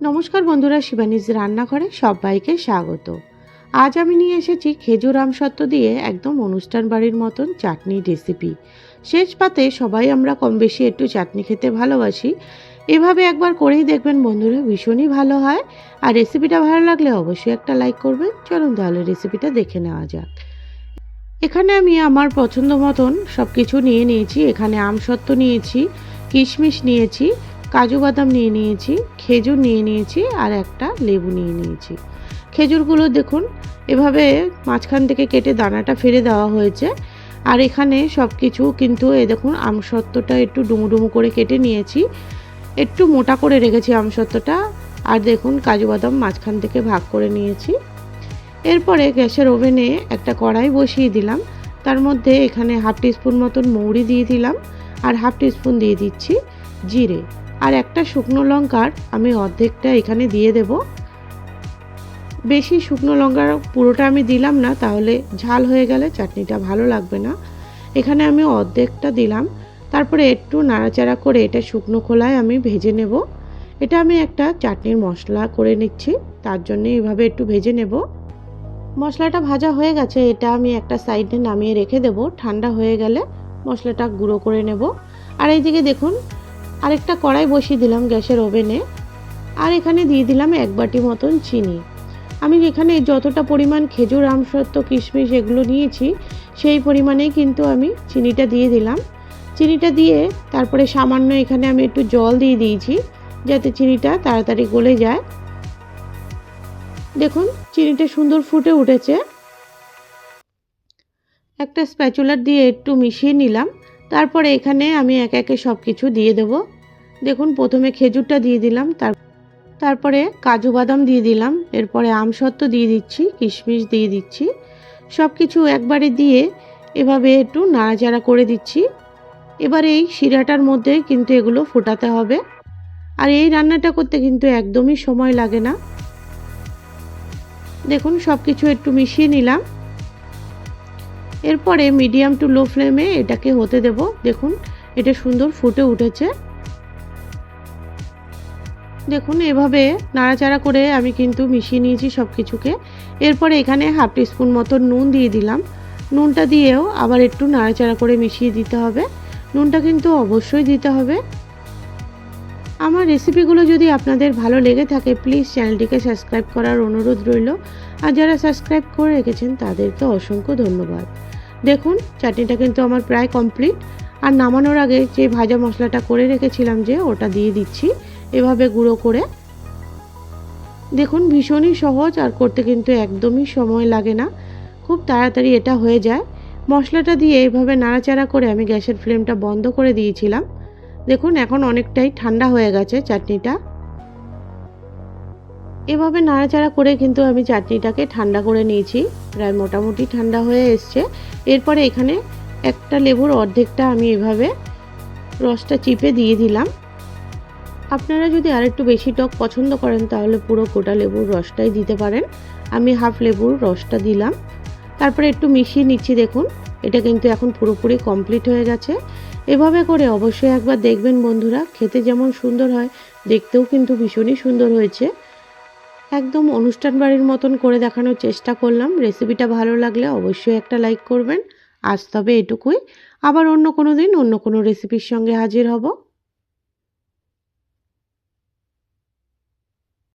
নমস্কার বন্ধুরা, শিবানীজ রান্নাঘরে সবাইকে স্বাগত। আজ আমি নিয়ে এসেছি খেজুর আমসত্ত্ব দিয়ে একদম অনুষ্ঠান বাড়ির মতন চাটনি রেসিপি শেষ পাতে সবাই আমরা কম বেশি একটু চাটনি খেতে ভালোবাসি। এভাবে একবার করেই দেখবেন বন্ধুরা, ভীষণই ভালো হয়। আর রেসিপিটা ভালো লাগলে অবশ্যই একটা লাইক করবেন। চলুন তাহলে রেসিপিটা দেখে নেওয়া যাক। এখানে আমি আমার পছন্দ মতন সব কিছু নিয়ে নিয়েছি। এখানে আমসত্ত্ব নিয়েছি, কিশমিশ নিয়েছি কাজু বাদাম নিয়ে নিয়েছি, খেজুর নিয়ে নিয়েছি আর একটা লেবু নিয়ে নিয়েছি। খেজুরগুলো দেখুন, এভাবে মাঝখান থেকে কেটে দানাটা ফেলে দেওয়া হয়েছে। আর এখানে সব কিছু কিন্তু এ দেখুন, আমসত্ত্বটা একটু ডুমু ডুমু করে কেটে নিয়েছি। একটু মোটা করে রেখেছি আমসত্ত্বটা। আর দেখুন, কাজু বাদাম মাঝখান থেকে ভাগ করে নিয়েছি। এরপরে গ্যাসের ওভেনে একটা কড়াই বসিয়ে দিলাম। তার মধ্যে এখানে হাফ টিস্পুন মতন মৌরি দিয়ে দিলাম। আর হাফ টিস্পুন দিয়ে দিচ্ছি জিরে। আর একটা শুকনো লঙ্কার আমি অর্ধেকটা এখানে দিয়ে দেব। বেশি শুকনো লঙ্কার পুরোটা আমি দিলাম না, তাহলে ঝাল হয়ে গেলে চাটনিটা ভালো লাগবে না। এখানে আমি অর্ধেকটা দিলাম। তারপরে একটু নাড়াচাড়া করে এটা শুকনো খোলায় আমি ভেজে নেব। এটা আমি একটা চাটনির মশলা করে নিচ্ছি, তার জন্য এইভাবে একটু ভেজে নেব। মশলাটা ভাজা হয়ে গেছে, এটা আমি একটা সাইডে নামিয়ে রেখে দেব। ঠান্ডা হয়ে গেলে মশলাটা গুঁড়ো করে নেব। আর এইদিকে দেখুন আরেকটা কড়াই বসিয়ে দিলাম গ্যাসের ওভেনে, আর এখানে দিয়ে দিলাম এক বাটি মতন চিনি। আমি এখানে যতটা পরিমাণ খেজুর আমসত্ত্ব কিশমিশ এগুলো নিয়েছি, সেই পরিমাণেই কিন্তু আমি চিনিটা দিয়ে দিলাম। চিনিটা দিয়ে তারপরে সামান্য এখানে আমি একটু জল দিয়ে দিয়েছি, যাতে চিনিটা তাড়াতাড়ি গলে যায়। দেখুন, চিনিটা সুন্দর ফুটে উঠেছে। একটা স্প্যাচুলার দিয়ে একটু মিশিয়ে নিলাম। তারপরে এখানে আমি এক একে সব কিছু দিয়ে দেব। দেখুন, প্রথমে খেজুরটা দিয়ে দিলাম, তার তারপরে কাজু বাদাম দিয়ে দিলাম, এরপরে আমসত্ত্ব দিয়ে দিচ্ছি, কিশমিশ দিয়ে দিচ্ছি। সব কিছু একবারে দিয়ে এভাবে একটু নাড়াচাড়া করে দিচ্ছি। এবার এই শিরাটার মধ্যে কিন্তু এগুলো ফোটাতে হবে। আর এই রান্নাটা করতে কিন্তু একদমই সময় লাগে না। দেখুন সব কিছু একটু মিশিয়ে নিলাম। এরপরে মিডিয়াম টু লো ফ্লেমে এটাকে হতে দেব। দেখুন, এটা সুন্দর ফুটে উঠেছে। দেখুন, এভাবে নাড়াচাড়া করে আমি কিন্তু মিশিয়ে নিয়েছি সব কিছুকে এরপরে এখানে হাফ টিস্পুন মতো নুন দিয়ে দিলাম। নুনটা দিয়েও আবার একটু নাড়াচাড়া করে মিশিয়ে দিতে হবে। নুনটা কিন্তু অবশ্যই দিতে হবে। আমার রেসিপিগুলো যদি আপনাদের ভালো লেগে থাকে প্লিজ চ্যানেলটিকে সাবস্ক্রাইব করার অনুরোধ রইল। আর যারা সাবস্ক্রাইব করে রেখেছেন, তাদেরকে অসংখ্য ধন্যবাদ। দেখুন, চাটনিটা কিন্তু আমার প্রায় কমপ্লিট আর নামানোর আগে যে ভাজা মশলাটা করে রেখেছিলাম যে ওটা দিয়ে দিচ্ছি, এভাবে গুঁড়ো করে। দেখুন, ভীষণই সহজ আর করতে কিন্তু একদমই সময় লাগে না। খুব তাড়াতাড়ি এটা হয়ে যায়। মশলাটা দিয়ে এভাবে নাড়াচাড়া করে আমি গ্যাসের ফ্লেমটা বন্ধ করে দিয়েছিলাম। দেখুন, এখন অনেকটাই ঠান্ডা হয়ে গেছে চাটনিটা। এভাবে নাড়াচাড়া করে কিন্তু আমি চাটনিটাকে ঠান্ডা করে নিয়েছি। প্রায় মোটামুটি ঠান্ডা হয়ে এসছে। এরপরে এখানে একটা লেবুর অর্ধেকটা আমি এভাবে রসটা চিপে দিয়ে দিলাম। আপনারা যদি আরেকটু বেশি টক পছন্দ করেন, তাহলে পুরো গোটা লেবুর রসটাই দিতে পারেন। আমি হাফ লেবুর রসটা দিলাম। তারপরে একটু মিশিয়ে নিচ্ছি, দেখুন। এটা কিন্তু এখন পুরোপুরি কমপ্লিট হয়ে গেছে। এভাবে করে অবশ্যই একবার দেখবেন বন্ধুরা, খেতে যেমন সুন্দর হয়, দেখতেও কিন্তু ভীষণই সুন্দর হয়েছে। একদম অনুষ্ঠান বাড়ির মতন করে দেখানোর চেষ্টা করলাম। রেসিপিটা ভালো লাগলে অবশ্যই একটা লাইক করবেন। আজ তবে এটুকুই। আবার অন্য কোনো দিন অন্য কোনো রেসিপির সঙ্গে হাজির হব।